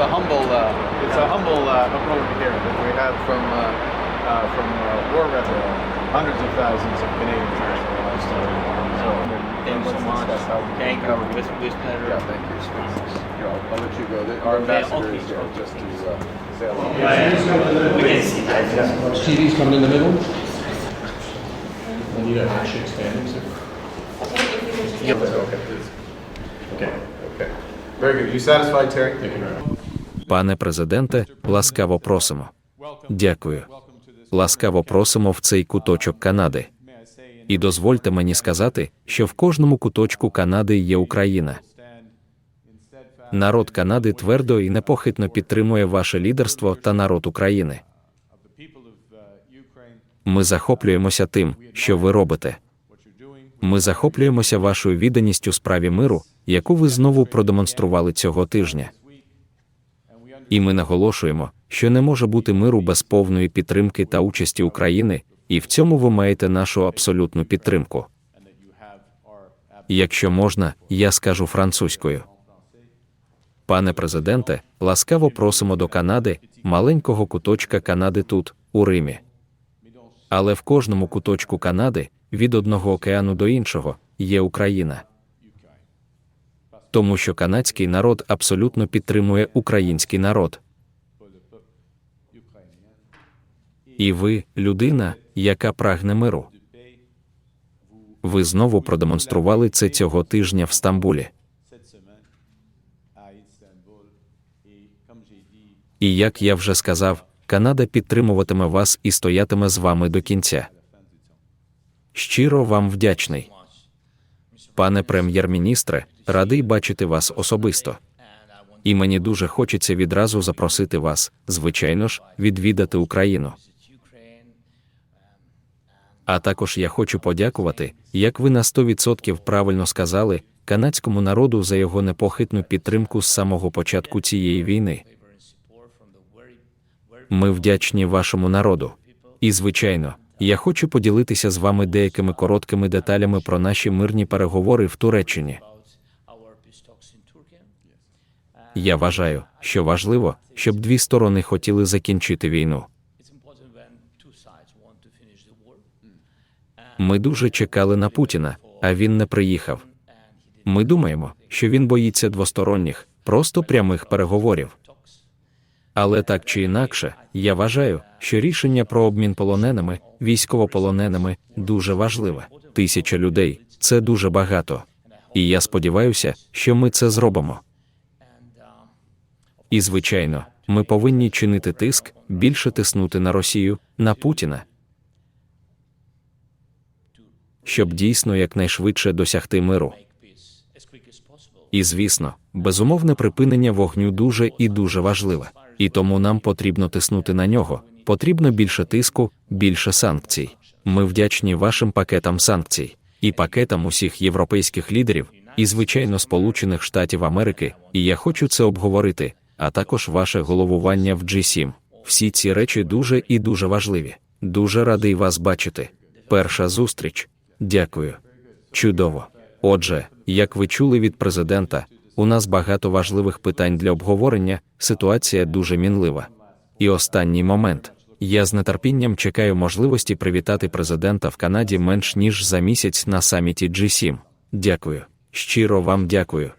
a, it's a humble, uh, it's a humble uh, approach here that we have from uh, uh, from uh, war veterans, hundreds of thousands of Canadians actually last year. So Thank you so let's much. discuss how we Thank you. we- With, with. Yeah, thank you. Here, I'll, I'll let you go. The- Our ambassador okay. is here just to uh, say hello. We can see. TV's coming in the middle. I need a handshake standing, sir. Okay. Okay. Okay. Very good. You satisfied, Terry? Thank you very much. Пане президенте, ласкаво просимо. Дякую. Ласкаво просимо в цей куточок Канади. І дозвольте мені сказати, що в кожному куточку Канади є Україна. Народ Канади твердо і непохитно підтримує ваше лідерство та народ України. Ми захоплюємося тим, що ви робите. Ми захоплюємося вашою відданістю справі миру, яку ви знову продемонстрували цього тижня. І ми наголошуємо, що не може бути миру без повної підтримки та участі України, і в цьому ви маєте нашу абсолютну підтримку. Якщо можна, я скажу французькою. Пане президенте, ласкаво просимо до Канади, маленького куточка Канади тут, у Римі. Але в кожному куточку Канади, від одного океану до іншого, є Україна. Тому що канадський народ абсолютно підтримує український народ. І ви людина, яка прагне миру. Ви знову продемонстрували це цього тижня в Стамбулі. І як я вже сказав, Канада підтримуватиме вас і стоятиме з вами до кінця. Щиро вам вдячний. Пане прем'єр-міністре, радий бачити вас особисто. І мені дуже хочеться відразу запросити вас, звичайно ж, відвідати Україну. А також я хочу подякувати, як ви на 100% правильно сказали, канадському народу за його непохитну підтримку з самого початку цієї війни. Ми вдячні вашому народу. І, звичайно, я хочу поділитися з вами деякими короткими деталями про наші мирні переговори в Туреччині. Я вважаю, що важливо, щоб дві сторони хотіли закінчити війну. Ми дуже чекали на Путіна, а він не приїхав. Ми думаємо, що він боїться двосторонніх, просто прямих переговорів. Але так чи інакше, я вважаю, що рішення про обмін полоненими, військовополоненими дуже важливе. Тисяча людей це дуже багато. І я сподіваюся, що ми це зробимо. І, звичайно, ми повинні чинити тиск, більше тиснути на Росію, на Путіна, щоб дійсно якнайшвидше досягти миру. І звісно, безумовне припинення вогню дуже і дуже важливе. І тому нам потрібно тиснути на нього. Потрібно більше тиску, більше санкцій. Ми вдячні вашим пакетам санкцій і пакетам усіх європейських лідерів, і звичайно Сполучених Штатів Америки. І я хочу це обговорити, а також ваше головування в G7. Всі ці речі дуже і дуже важливі. Дуже радий вас бачити. Перша зустріч. Дякую. Чудово. Отже, як ви чули від президента, у нас багато важливих питань для обговорення, ситуація дуже мінлива. І останній момент. Я з нетерпінням чекаю можливості привітати президента в Канаді менш ніж за місяць на саміті G7. Дякую. Щиро вам дякую.